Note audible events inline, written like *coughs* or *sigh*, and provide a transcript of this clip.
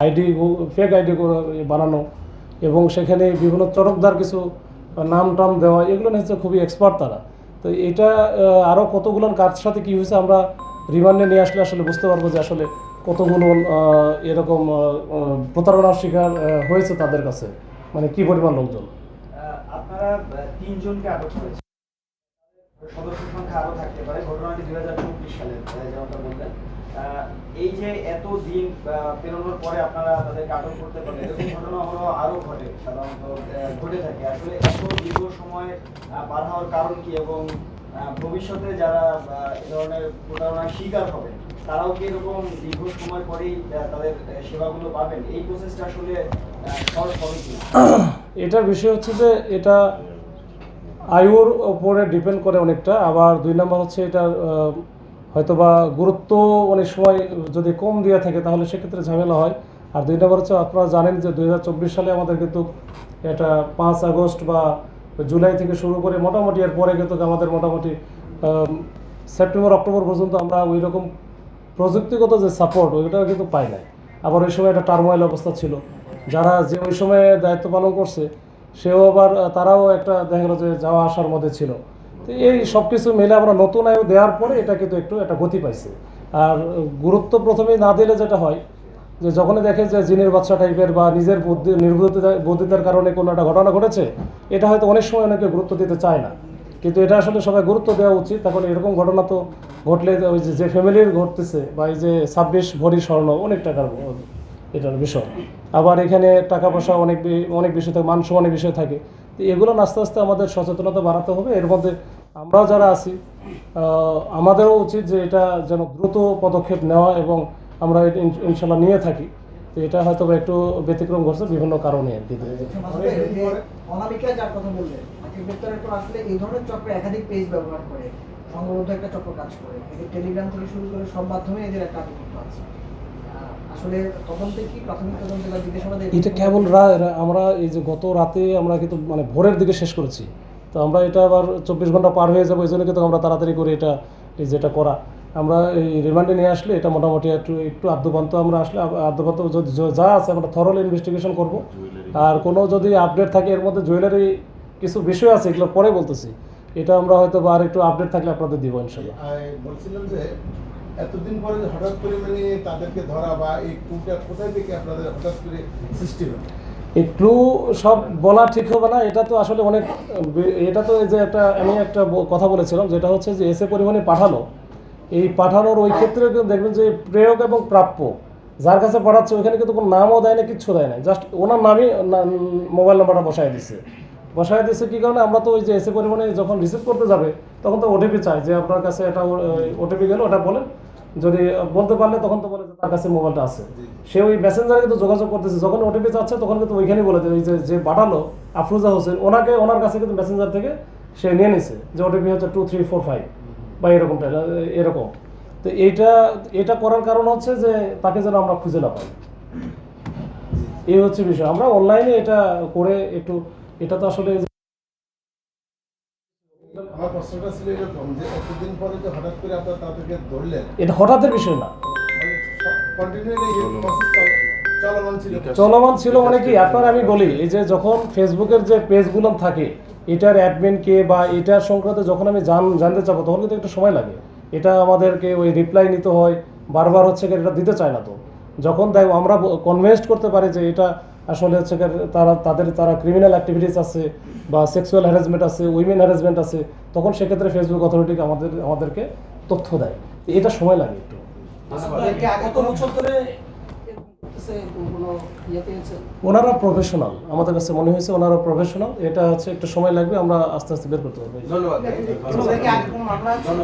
ID fake ID বানানো এবং সেখানে বিভিন্ন চরকদার কিছু নাম টাম দেওয়া, এগুলো হচ্ছে খুবই এক্সপার্ট তারা। তো এটা আরও কতগুলো কাজ সাথে কী হয়েছে আমরা রিমান্ডে নিয়ে আসলে আসলে বুঝতে পারব যে আসলে কতগুলো এরকম প্রতারণার শিকার হয়েছে তাদের কাছে। মানে কি পরিমাণ লোকজন? আপনারা তিনজনকে আটক করেছেন। সদস্য সংখ্যা আরও থাকতে পারে। ঘটনাটি দুই হাজার চব্বিশ সালে যেমনটা বললেন আহ, এই যে এত দিন পেরোনোর পরে আপনারা তাদেরকে আটক করতে পারেন এরকম ঘটনা হলো আরও ঘটে, সাধারণত ঘটে থাকে। আসলে এত দীর্ঘ সময় পার হওয়ার কারণ কি এবং ভবিষ্যতে যারা এ ধরনের প্রতারণার শিকার হবে, তারাও কি এরকম দীর্ঘ সময় পরেই তাদের সেবাগুলো পাবেন? এই প্রসেসটা আসলে কি *coughs* এটার বিষয় হচ্ছে যে, এটা আয়ুর ওপরে ডিপেন্ড করে অনেকটা। আবার দুই নম্বর হচ্ছে এটার হয়তোবা গুরুত্ব অনেক সময় যদি কম দিয়ে থাকে, তাহলে সেক্ষেত্রে ঝামেলা হয়। আর দুই নম্বর হচ্ছে, আপনারা জানেন যে দুই হাজার চব্বিশ সালে আমাদের কিন্তু এটা পাঁচ আগস্ট বা জুলাই থেকে শুরু করে মোটামুটি এর পরে কিন্তু আমাদের মোটামুটি সেপ্টেম্বর, অক্টোবর পর্যন্ত আমরা ওই রকম প্রযুক্তিগত যে সাপোর্ট ওইটা কিন্তু পাই নাই। আবার ওই সময় একটা টার্মোয়াইল অবস্থা ছিল। যারা যে ওই সময়ে দায়িত্ব পালন করছে, সেও আবার, তারাও একটা দেখা গেলো যে যাওয়া আসার মধ্যে ছিল। তো এই সব কিছু মিলে আমরা নতুন আয়ু দেওয়ার পরে এটা কিন্তু একটু একটা গতি পাইছে। আর গুরুত্ব প্রথমেই না দিলে যেটা হয়, যে যখনই দেখে যে জিনের বাচ্চা টাইপের বা নিজের বুদ্ধি, নির্বুদ্ধিতা, বুদ্ধিতার কারণে কোনো একটা ঘটনা ঘটেছে, এটা হয়তো অনেক সময় অনেকে গুরুত্ব দিতে চায় না। কিন্তু এটা আসলে সবাই গুরুত্ব দেওয়া উচিত। তখন এরকম ঘটনা তো ঘটলে ওই যে- যে ফ্যামিলির ঘটতেছে বা এই যে ছাব্বিশ ভরি স্বর্ণ, অনেক টাকার এটার বিষয়। আবার এখানে টাকা পয়সা অনেক অনেক বিষয় থাকে, মান সম্মানের বিষয় থাকে। তো এগুলো আস্তে আস্তে আমাদের সচেতনতা বাড়াতে হবে। এর মধ্যে আমরাও যারা আছি আমাদেরও উচিত যে এটা যেন দ্রুত পদক্ষেপ নেওয়া এবং আমরা ইনশাল্লাহ নিয়ে থাকি। তো এটা হয়তো একটু ব্যতিক্রম ঘটছে বিভিন্ন কারণে আর কি। আমাদের এই যে অনামিকা যার কথা বললেন গ্রেপ্তারের পর আসলে এই ধরনের চক্র একাধিক পেজ ব্যবহার করে সংঘবদ্ধ একটা চক্র কাজ করে। এদের টেলিগ্রাম থেকে শুরু করে সব মাধ্যমে এদের একটা আধিপত্য আছে। এটা কেবল আমরা এই যে গত রাতে আমরা কিন্তু মানে ভোরের দিকে শেষ করেছি। তো আমরা এটা আবার চব্বিশ ঘণ্টা পার হয়ে যাব এই জন্য কিন্তু আমরা তাড়াতাড়ি করে এটা এই যেটা করা। আমরা এই রিমান্ডে নিয়ে আসলে এটা মোটামুটি একটু একটু আদ্যপান্ত আমরা আসলে আদ্যপান্ত যদি যা আছে আমরা থরল ইনভেস্টিগেশন করব। আর কোনো যদি আপডেট থাকে এর মধ্যে জুয়েলারি কিছু বিষয় আছে এগুলো পরে বলতেছি। এটা আমরা হয়তো বা আর একটু আপডেট থাকলে আপনাদের দিব ইনশাল্লাহ। আর বলছিলাম যে এতদিন পরে হঠাৎ করে মানে তাদেরকে ধরা বা এই কুটা কোথায় থেকে আপনাদের হঠাৎ করে সৃষ্টি হলো? ক্লু সব বলা ঠিক হবে না, এটা তো আসলে অনেক, এটা তো এই যে একটা, আমি একটা কথা বলেছিলাম, যেটা হচ্ছে যে এসে পরিমাণে পাঠানো। এই পাঠানোর ওই ক্ষেত্রে দেখবেন যে প্রয়োগ এবং প্রাপ্য, যার কাছে পাঠাচ্ছে ওইখানে কিন্তু কোনো নামও দেয় না, কিচ্ছু দেয় না। জাস্ট ওনার নামই মোবাইল নাম্বারটা বসায় দিচ্ছে বসায় দিচ্ছে কী কারণে? আমরা তো ওই যে এসে পরিমাণে যখন রিসিভ করতে যাবে, তখন তো ওটিপি চাই যে আপনার কাছে এটা ওটিপি গেল, ওটা বলেন। যদি বলতে পারলে তখন তো বলে যে তার কাছে মোবাইলটা আছে। সে ওই মেসেঞ্জারে কিন্তু যোগাযোগ করতেছে। যখন ওটিপি চাচ্ছে তখন কিন্তু ওইখানেই বলে দেয় ওই যে যে পাঠালো আফরুজা হোসেন ওনাকে ওনার কাছে কিন্তু মেসেঞ্জার থেকে সে নিয়ে নিছে যে ওটিপি হচ্ছে টু থ্রি ফোর ফাইভ বা এরকমটা এরকম। তো এইটা এটা করার কারণ হচ্ছে যে তাকে যেন আমরা খুঁজে না পাই। এই হচ্ছে বিষয়। আমরা অনলাইনে এটা করে একটু এটা তো আসলে প্রশ্নটা ছিল এরকম যে এতদিন পরে যে হঠাৎ করে আপনারা তাদেরকে ধরলেন এটা হঠাৎের বিষয় না। মানে এই চলমান। ছিল। মানে কি? আপনার আমি বলি এই যে যখন ফেসবুকের যে পেজগুলো থাকে এটার অ্যাডমিন কে বা এটার সংক্রান্ত যখন আমি জান জানতে চাবো তখন কিন্তু একটু সময় লাগে। এটা আমাদেরকে ওই রিপ্লাই নিতে হয় বারবার হচ্ছে কি এটা দিতে চায় না তো। যখন দেখ আমরা কনভেন্সড করতে পারি যে এটা আসলে হচ্ছে তারা তাদের তারা ক্রিমিনাল অ্যাক্টিভিটিস আছে বা সেক্সুয়াল হ্যারাসমেন্ট আছে উইমেন হ্যারাসমেন্ট আছে তখন সেক্ষেত্রে ফেসবুক অথরিটিকে আমাদের আমাদেরকে তথ্য দেয়। এটা সময় লাগে একটু। আছে ওনারা প্রফেশনাল আমাদের কাছে মনে হয়েছে ওনারা প্রফেশনাল এটা হচ্ছে একটু সময় লাগবে আমরা আস্তে আস্তে বের করতে পারব। ওদেরকে